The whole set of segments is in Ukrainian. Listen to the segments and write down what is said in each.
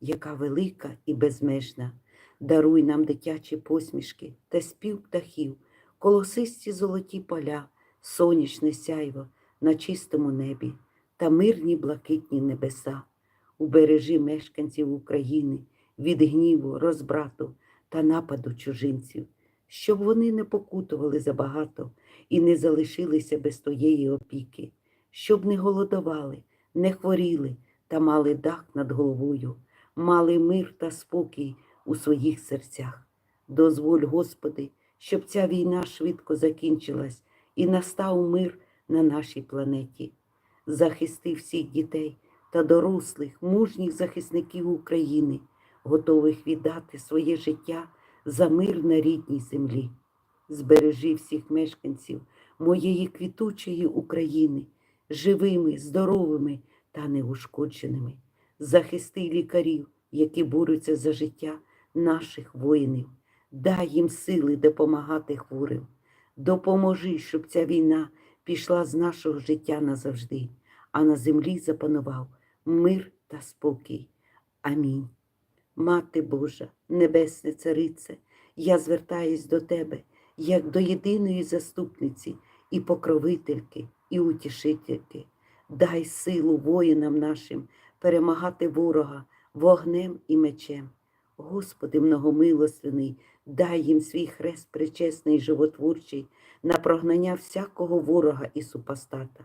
яка велика і безмежна. Даруй нам дитячі посмішки та спів птахів, колосисті золоті поля, сонячне сяйво на чистому небі та мирні блакитні небеса. Убережи мешканців України від гніву, розбрату та нападу чужинців, щоб вони не покутували забагато і не залишилися без твоєї опіки, щоб не голодували, не хворіли та мали дах над головою, мали мир та спокій у своїх серцях. Дозволь, Господи, щоб ця війна швидко закінчилась і настав мир на нашій планеті. Захисти всіх дітей та дорослих, мужніх захисників України, готових віддати своє життя за мир на рідній землі. Збережи всіх мешканців моєї квітучої України, живими, здоровими та неушкодженими. Захисти лікарів, які борються за життя наших воїнів. Дай їм сили допомагати хворим. Допоможи, щоб ця війна пішла з нашого життя назавжди, а на землі запанував мир та спокій. Амінь. Мати Божа, Небесне Царице, я звертаюсь до Тебе як до єдиної заступниці і покровительки, і утішительки. Дай силу воїнам нашим перемагати ворога вогнем і мечем. Господи многомилостивний, дай їм свій хрест причесний животворчий на прогнання всякого ворога і супостата.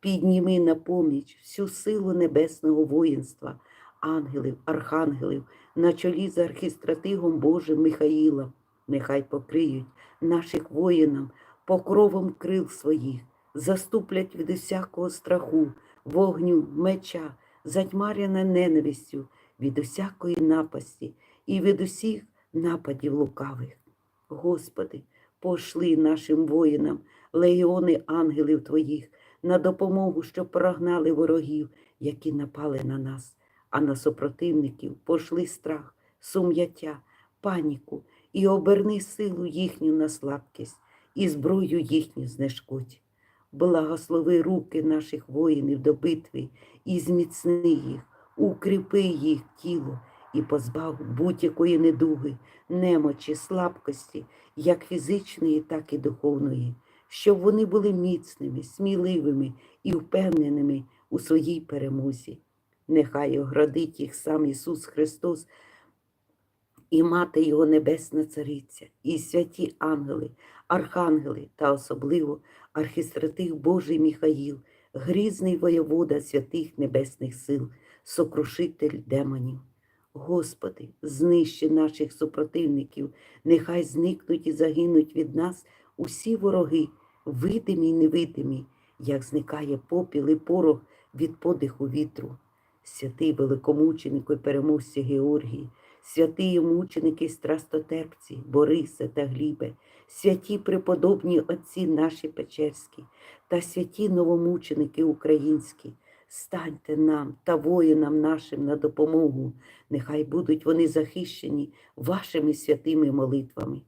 Підніми на поміч всю силу небесного воїнства, ангелів, архангелів, на чолі з архістратигом Божим Михаїлом. Нехай покриють наших воїнам покровом крил своїх, заступлять від усякого страху, вогню, меча, затьмаряне ненавистю, від усякої напасті і від усіх нападів лукавих. Господи, пошли нашим воїнам легіони ангелів Твоїх на допомогу, щоб прогнали ворогів, які напали на нас, а на супротивників пошли страх, сум'яття, паніку і оберни силу їхню на слабкість і зброю їхню знешкодь. Благослови руки наших воїнів до битви і зміцни їх, укріпи їх тіло і позбав будь-якої недуги, немочі, слабкості, як фізичної, так і духовної, щоб вони були міцними, сміливими і впевненими у своїй перемозі. Нехай оградить їх сам Ісус Христос і мати Його Небесна Цариця, і святі ангели, архангели та особливо архістратих Божий Міхаїл, грізний воєвода святих небесних сил, сокрушитель демонів. Господи, знищи наших супротивників, нехай зникнуть і загинуть від нас усі вороги, видимі й невидимі, як зникає попіл і порох від подиху вітру. Святий великомученику і переможці Георгії, святії мученики, страстотерпці, Борисе та Глібе, святі преподобні отці наші Печерські та святі новомученики українські, станьте нам та воїнам нашим на допомогу, нехай будуть вони захищені вашими святими молитвами.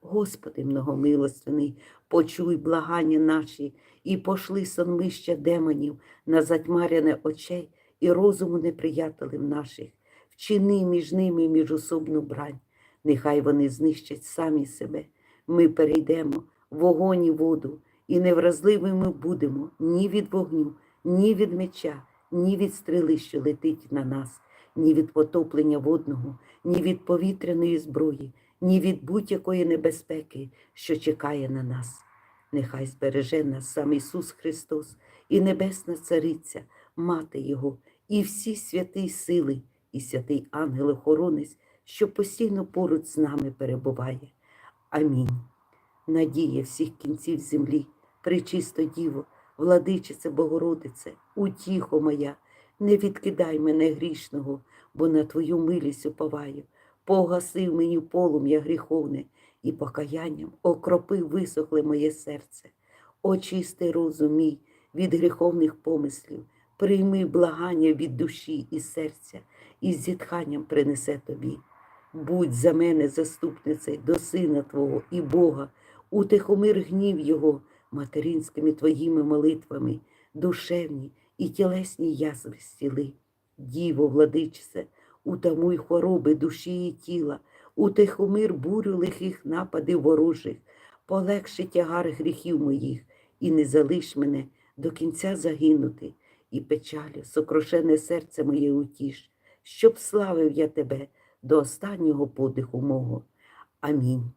Господи, многомилостивний, почуй благання наші і пошли сонмища демонів на затьмаряне очей і розуму неприятелів наших, вчини між ними міжособну брань, нехай вони знищать самі себе. Ми перейдемо в вогонь і воду, і невразливими будемо ні від вогню, ні від меча, ні від стріли, що летить на нас, ні від потоплення водного, ні від повітряної зброї, ні від будь-якої небезпеки, що чекає на нас. Нехай збереже нас сам Ісус Христос і Небесна Цариця, Мати Його, і всі святі сили, і святий ангел-охоронець, що постійно поруч з нами перебуває. Амінь. Надія всіх кінців землі, пречисто Діво, владичице Богородице, утіхо моя, не відкидай мене грішного, бо на твою милість уповаю. Погасив мені полум'я гріховне і покаянням окропив висохле моє серце. Очисти розум мій від гріховних помислів, прийми благання від душі і серця, і з зітханням принесе тобі. Будь за мене заступницею до Сина Твого і Бога, утихомир гнів Його материнськими Твоїми молитвами, душевні і тілесні язви зціли. Діво, владичце, утамуй хвороби душі і тіла, утихомир бурю лихих нападів ворожих, полегши тягар гріхів моїх, і не залиш мене до кінця загинути, і печалю, сокрошене серце моє утіш, щоб славив я тебе до останнього подиху мого. Амінь.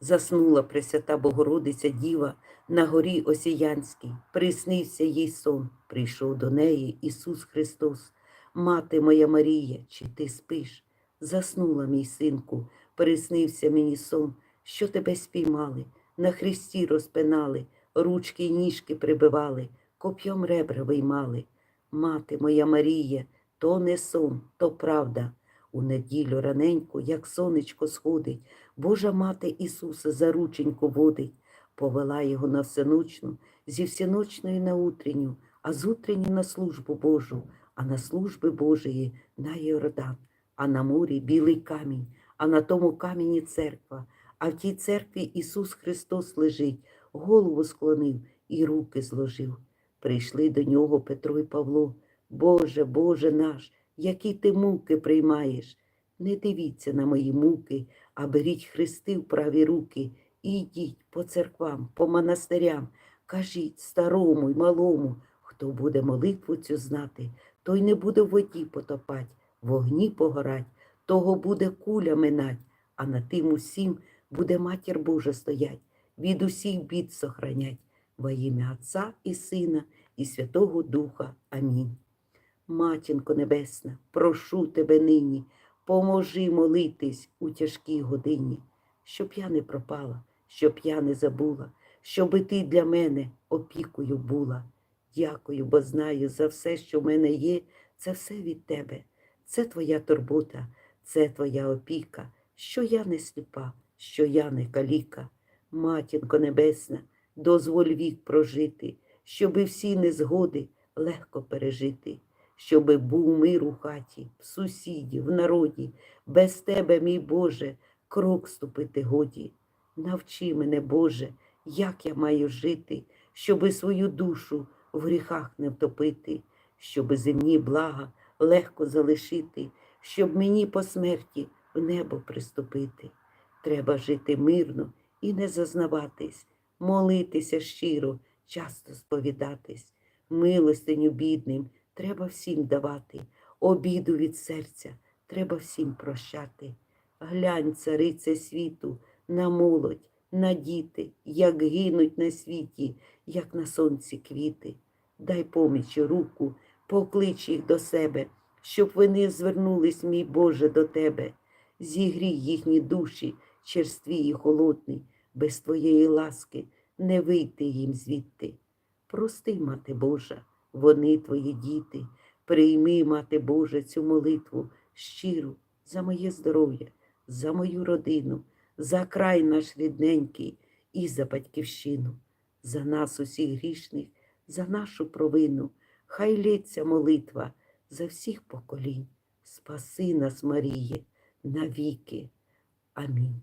Заснула Пресвята Богородиця Діва на горі Осіянській, приснився їй сон, прийшов до неї Ісус Христос. Мати моя Марія, чи ти спиш? Заснула, мій синку, приснився мені сон, що тебе спіймали, на хресті розпинали, ручки й ніжки прибивали, коп'ям ребра виймали. Мати моя Марія, то не сон, то правда. У неділю раненько, як сонечко сходить, Божа мати Ісуса за рученьку водить, повела його на всеночну, зі всеночної на утренню, а з утренні на службу Божу, а на служби Божої на Йордан, а на морі білий камінь, а на тому камені церква, а в тій церкві Ісус Христос лежить, голову склонив і руки зложив. Прийшли до нього Петро і Павло. Боже, Боже наш, які ти муки приймаєш. Не дивіться на мої муки, а беріть хрести в праві руки і йдіть по церквам, по монастирям. Кажіть старому й малому, хто буде молитву цю знати, той не буде в воді потопать, в огні погорать, того буде куля минать, а на тим усім буде матір Божа стоять, від усіх бід сохранять. Во ім'я Отця і Сина, і Святого Духа. Амінь. Матінко Небесна, прошу тебе нині, поможи молитись у тяжкій годині, щоб я не пропала, щоб я не забула, щоби ти для мене опікою була. Дякую, бо знаю за все, що в мене є, це все від тебе. Це твоя турбота, це твоя опіка, що я не сліпа, що я не каліка. Матінко Небесна, дозволь вік прожити, щоби всі незгоди легко пережити щоби був мир у хаті, в сусіді, в народі, без тебе, мій Боже, крок ступити годі. Навчи мене, Боже, як я маю жити, щоби свою душу в гріхах не втопити, щоби земні блага легко залишити, щоб мені по смерті в небо приступити. Треба жити мирно і не зазнаватись, молитися щиро, часто сповідатись, милостиню бідним треба всім давати, обіду від серця треба всім прощати. Глянь, царице світу, на молодь, на діти, як гинуть на світі, як на сонці квіти. Дай поміч руку, поклич їх до себе, щоб вони звернулись, мій Боже, до тебе. Зігрій їхні душі, черстві і холодні, без твоєї ласки не вийти їм звідти. Прости, мати Божа вони твої діти. Прийми, мати Божа, цю молитву щиру за моє здоров'я, за мою родину, за край наш рідненький і за батьківщину, за нас, усіх грішних, за нашу провину. Хай лється молитва за всіх поколінь. Спаси нас, Маріє, навіки. Амінь.